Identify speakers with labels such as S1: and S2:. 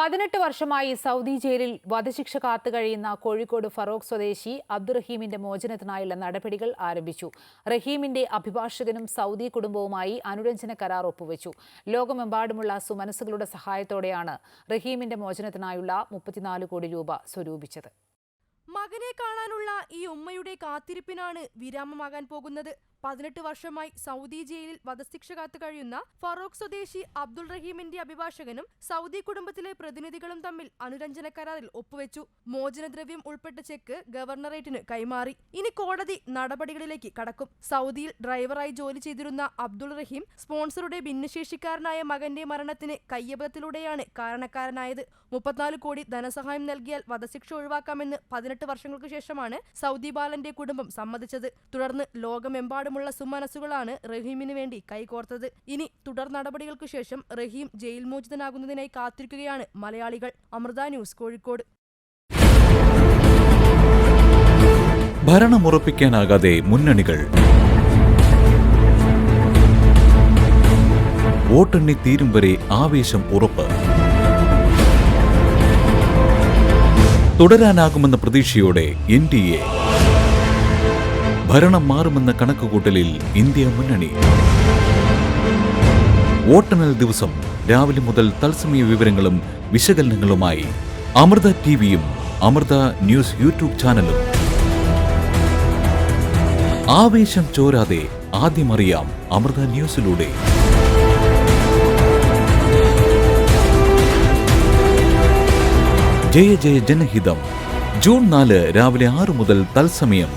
S1: പതിനെട്ട് വർഷമായി സൗദി ജയിലിൽ വധശിക്ഷ കാത്തുകഴിയുന്ന കോഴിക്കോട് ഫറോക്ക് സ്വദേശി അബ്ദുറഹീമിന്റെ മോചനത്തിനായുള്ള നടപടികൾ ആരംഭിച്ചു. റഹീമിന്റെ അഭിഭാഷകനും സൗദി കുടുംബവുമായി അനുരഞ്ജന കരാർ ഒപ്പുവെച്ചു. ലോകമെമ്പാടുമുള്ള സുമനസ്സുകളുടെ സഹായത്തോടെയാണ് റഹീമിന്റെ മോചനത്തിനായുള്ള മുപ്പത്തിനാല് കോടി രൂപ സ്വരൂപിച്ചത്.
S2: മകനെ കാണാനുള്ള ഈ ഉമ്മയുടെ കാത്തിരിപ്പിനാണ് വിരാമമാകാൻ പോകുന്നത്. പതിനെട്ട് വർഷമായി സൗദി ജയിലിൽ വധശിക്ഷ കാത്തു കഴിയുന്ന ഫറോക്ക് സ്വദേശി അബ്ദുൾ റഹീമിന്റെ അഭിഭാഷകനും സൗദി കുടുംബത്തിലെ പ്രതിനിധികളും തമ്മിൽ അനുരഞ്ജന കരാറിൽ ഒപ്പുവെച്ചു. മോചനദ്രവ്യം ഉൾപ്പെട്ട ചെക്ക് ഗവർണറേറ്റിന് കൈമാറി. ഇനി കോടതി നടപടികളിലേക്ക് കടക്കും. സൗദിയിൽ ഡ്രൈവറായി ജോലി ചെയ്തിരുന്ന അബ്ദുൾ റഹീം സ്പോൺസറുടെ ഭിന്നശേഷിക്കാരനായ മകന്റെ മരണത്തിന് കയ്യബദ്ധത്തിലൂടെയാണ് കാരണക്കാരനായത്. മുപ്പത്തിനാല് കോടി ധനസഹായം നൽകിയാൽ വധശിക്ഷ ഒഴിവാക്കാമെന്ന് പതിനെട്ട് വർഷങ്ങൾക്ക് ശേഷമാണ് സൗദി ബാലന്റെ കുടുംബം സമ്മതിച്ചത്. തുടർന്ന് ലോകമെമ്പാടുമുള്ള സുമനസ്സുകളാണ് റഹീമിന് വേണ്ടി കൈകോർത്തത്. ഇനി തുടർ നടപടികൾക്കു ശേഷം റഹീം ജയിൽ മോചിതനാകുന്നതിനായി കാത്തിരിക്കുകയാണ് മലയാളികൾ. അമൃത ന്യൂസ് കോഴിക്കോട്.
S3: ഭരണമുറപ്പിക്കാനാകാതെ മുന്നണികൾ വോട്ടെണ്ണി തീരും വരെ ആവേശം ഉറപ്പ്. തുടരാനാകുമെന്ന പ്രതീക്ഷയോടെ എൻ ഡി എ ഭരണം മാറുമെന്ന കണക്കുകൂട്ടലിൽ ഇന്ത്യ മുന്നണി. വോട്ടെണ്ണൽ ദിവസം രാവിലെ മുതൽ തത്സമയ വിവരങ്ങളും വിശകലനങ്ങളുമായി അമൃത ടിവിയും അമൃത ന്യൂസ് യൂട്യൂബ് ചാനലും. ആവേശം ചോരാതെ ആദ്യമറിയാം അമൃത ന്യൂസിലൂടെ. ജയ ജയ ജനഹിതം. ജൂൺ നാല് രാവിലെ ആറു മുതൽ തത്സമയം.